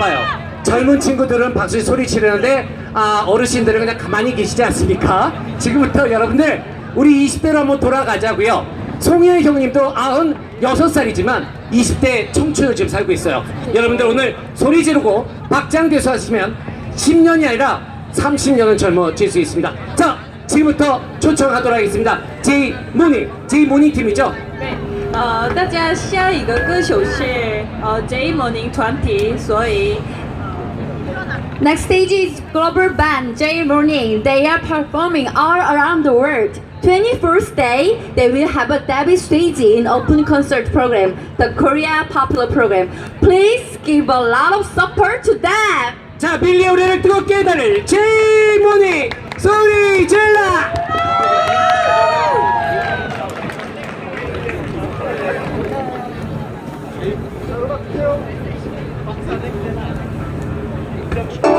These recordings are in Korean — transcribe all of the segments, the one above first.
봐봐요. 젊은 친구들은 박수 소리 지르는데 아 어르신들은 그냥 가만히 계시지 않습니까? 지금부터 여러분들 우리 20대로 한번 돌아가자고요. 송혜 형님도 96살이지만 20대 청춘을 지금 살고 있어요. 여러분들 오늘 소리 지르고 박장대소 하시면 10년이 아니라 30년은 젊어질 수 있습니다. 자, 지금부터 초청하도록 하겠습니다. 제이 모닝, 제이 모닝 팀이죠?对， 呃，大家下一个歌手是呃 J Morning 团体，所以 Next stage is global band J Morning. They are performing all around the world. 21st day, they will have a debut stage in open concert program, the Korea Popular Program. Please give a lot of support to them. 자, 밀리의 우리를 뜨겁게 해달을 제이 모닝 소리 질러! You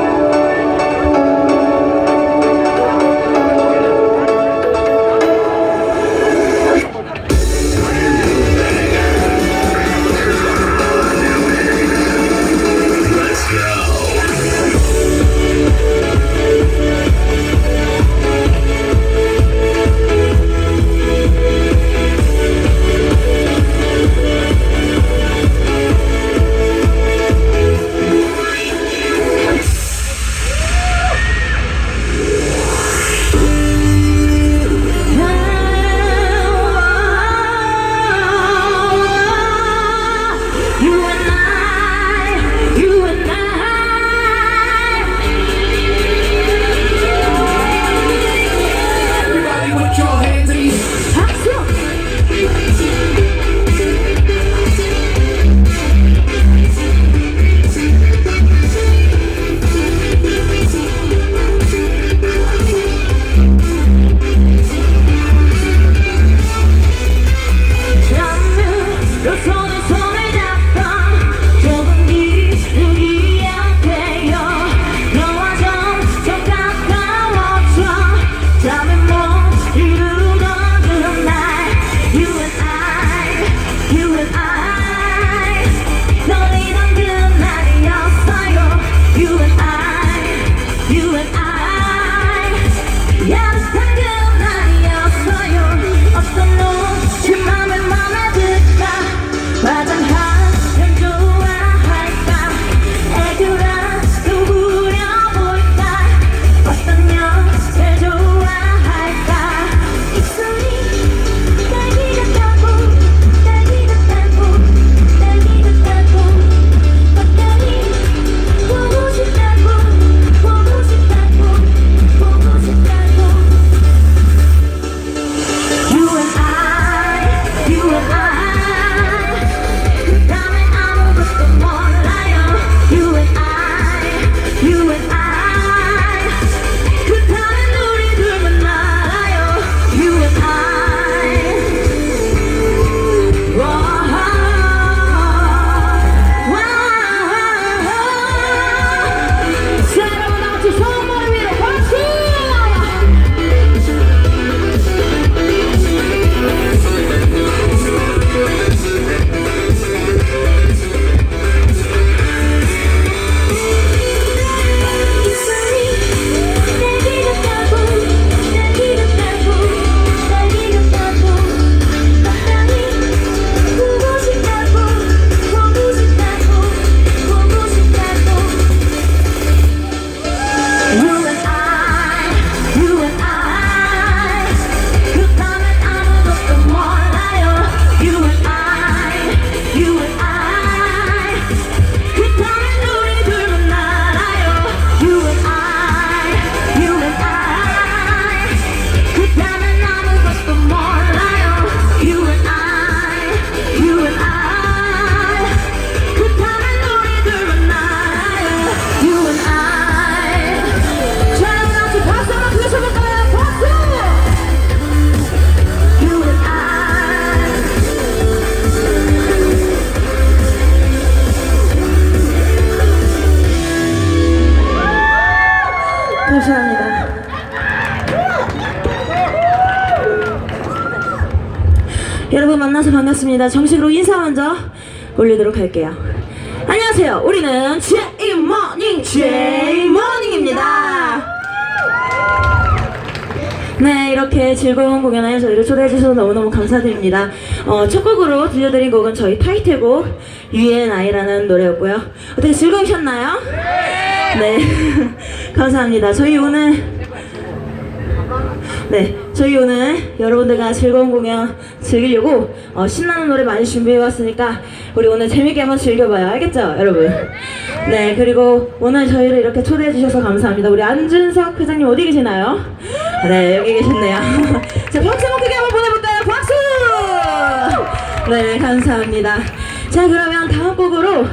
감사합니다. 여러분 만나서 반갑습니다. 정식으로 인사 먼저 올리도록 할게요. 안녕하세요. 우리는 제이 모닝 J 모닝입니다. 네, 이렇게 즐거운 공연에 저희를 초대해 주셔서 너무너무 감사드립니다. 어, 첫 곡으로 들려드린 곡은 저희 타이틀곡 UNI라는 노래였고요. 어떻게 즐거우셨나요? 네. 감사합니다. 저희 오늘 네, 저희 오늘 여러분들과 즐거운 공연 즐기려고 어, 신나는 노래 많이 준비해왔으니까 우리 오늘 재밌게 한번 즐겨봐요. 알겠죠, 여러분? 네, 그리고 오늘 저희를 이렇게 초대해주셔서 감사합니다. 우리 안준석 회장님 어디 계시나요? 네, 여기 계셨네요. 자, 박수 한번 크게 한번 보내볼까요? 박수! 네, 감사합니다. 자, 그러면 다음 곡으로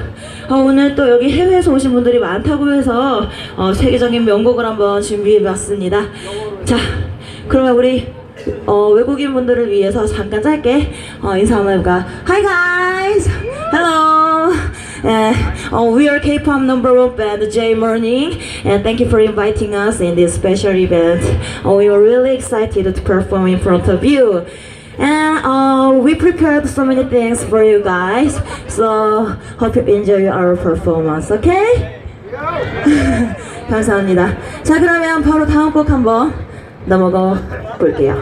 어, 오늘 또 여기 해외에서 오신 분들이 많다고 해서 어, 세계적인 명곡을 한번 준비해봤습니다. 자, 그러면 우리 어, 외국인 분들을 위해서 잠깐 짧게 어, 인사 한번 해볼까? Hi guys, hello. Uh, uh, we are K-pop number one band J Morning, and thank you for inviting us in this special event. Uh, we were really excited to perform in front of you. And uh, we prepared so many things for you guys. So hope you enjoy our performance. Okay? 감사합니다. 자 그러면 바로 다음 곡 한번 넘어가 볼게요.